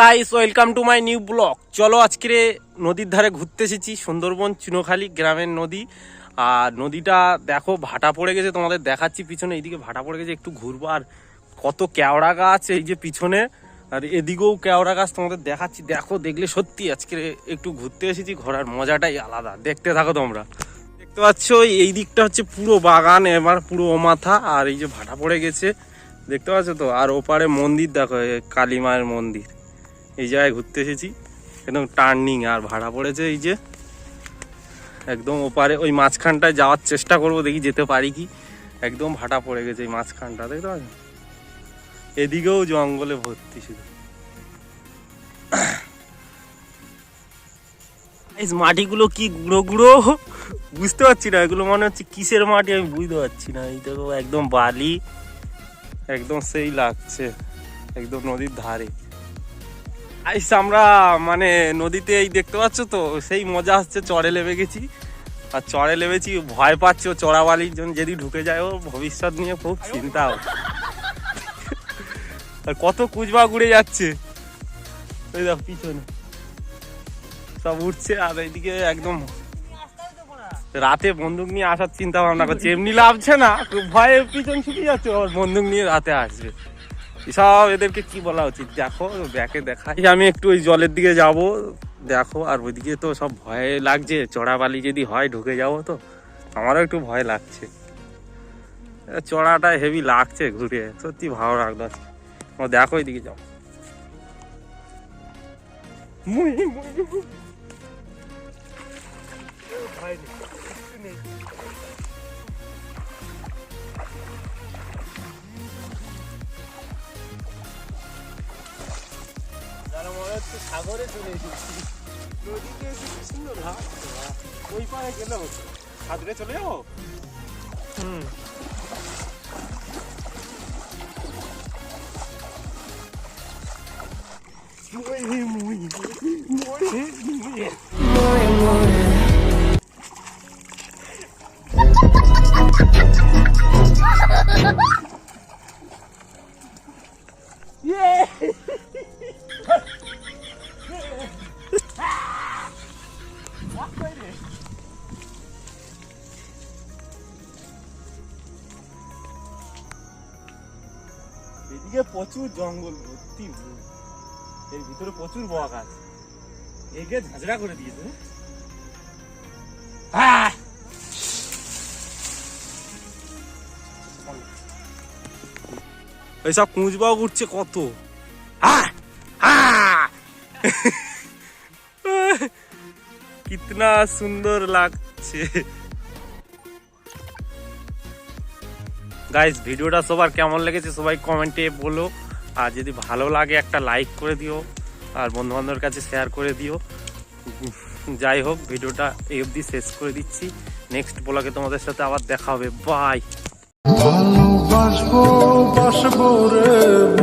Guys welcome to my new blog চলো আজকে নদীর ধারে ঘুরতে এসেছি, সুন্দরবন, চুনোখালী গ্রামের নদী। আর নদীটা দেখো, ভাটা পড়ে গেছে, তোমাদের দেখাচ্ছি পিছনে। এইদিকে ভাটা পড়ে গেছে, একটু ঘুরবো। আর কত কেওড়া গাছ এই যে পিছনে। আর এদিকেও কেওড়া গাছ তোমাদের দেখাচ্ছি। দেখো, দেখলে সত্যি আজকে একটু ঘুরতে এসেছি, ঘোরার মজাটাই আলাদা। দেখতে থাকো তোমরা। দেখতে পাচ্ছ, এই দিকটা হচ্ছে পুরো বাগান, এবার পুরো মাথা আর এই যে ভাটা পড়ে গেছে, দেখতে পাচ্ছ তো? আর ওপারে মন্দির, দেখো কালী মায়ের মন্দির। এই জায়গায় ঘুরতে এসেছি, একদম টার্নিং, আর ভাড়া পড়েছে এই যে। একদম ওপারে, ওই মাঝখানটায় যাওয়ার চেষ্টা করব, দেখি যেতে পারি কি। একদম ভাটা পড়ে গেছে এই মাঝখানটা, দেখতে পাচ্ছ? এদিকেও জঙ্গলে ভর্তি শুধু। মাটিগুলো কি গুঁড়ো গুঁড়ো? বুঝতে পারছি না এগুলো মনে হচ্ছে কিসের মাটি আমি বুঝতে পারছি না। এই দেখো একদম বালি একদম সেই লাগছে একদম নদীর ধারে। আইস আমরা মানে নদীতে এই দেখতে পাচ্ছ তো সেই মজা হচ্ছে চড়ে লেবে গেছি। আর চড়ে লেবেছি ভয় পাচ্ছে ও চড়াবালির জন্য যদি ঢুকে যায় ও ভবিষ্যৎ নিয়ে খুব চিন্তা। আর কত কুচবা ঘুরে যাচ্ছে। ওই দেখ পিছনে। সব উঠছে আর এইদিকে একদম রাতে বন্দুক নিয়ে আসার চিন্তা ভাবনা করছে। এমনি লাভছে না ভয়ে পিছন ছুটে যাচ্ছে ওর বন্দুক নিয়ে রাতে আসবে। সব এদেরকে কি বলা উচিত? দেখো ব্যাকে দেখাই। আমি একটু ওই জলের দিকে যাব দেখো আর ওইদিকে তো সব ভয় লাগছে। চড়াবালি যদি হয় ঢুকে যাব তো। আমারও একটু ভয় লাগছে। চড়াটা হেভি লাগছে ঘুরে সত্যি ভালো লাগল। দেখো ওইদিকে যাও। মুই, মুই, মুই। ভয় নেই, কিচ্ছু নেই। যেন মনে হচ্ছে সাগরে চলে এসেছি নদীতে এসে কি সুন্দর লাগছে বাহ। ওই পারে গেলে হতো সাগরে চলে যাব হুম মরে মুই মরে মুই এদিকে প্রচুর জঙ্গল ভর্তি এর ভিতরে প্রচুর বক আছে। একে ঝাঁঝরা করে দিয়েছে। আহ! এইসব কুঁচবাও উঠছে কত! কিতনা সুন্দর লাগছে। গাইস ভিডিওটা সবার কেমন লেগেছে সবাই কমেন্টে বলো। আর যদি ভালো লাগে একটা লাইক করে দিও, আর বন্ধু বান্ধবের কাছে শেয়ার করে দিও। যাই হোক, ভিডিওটা এই অবধি শেষ করে দিচ্ছি। নেক্সট ব্লগে তোমাদের সাথে আবার দেখা হবে। বাই বাসবো রে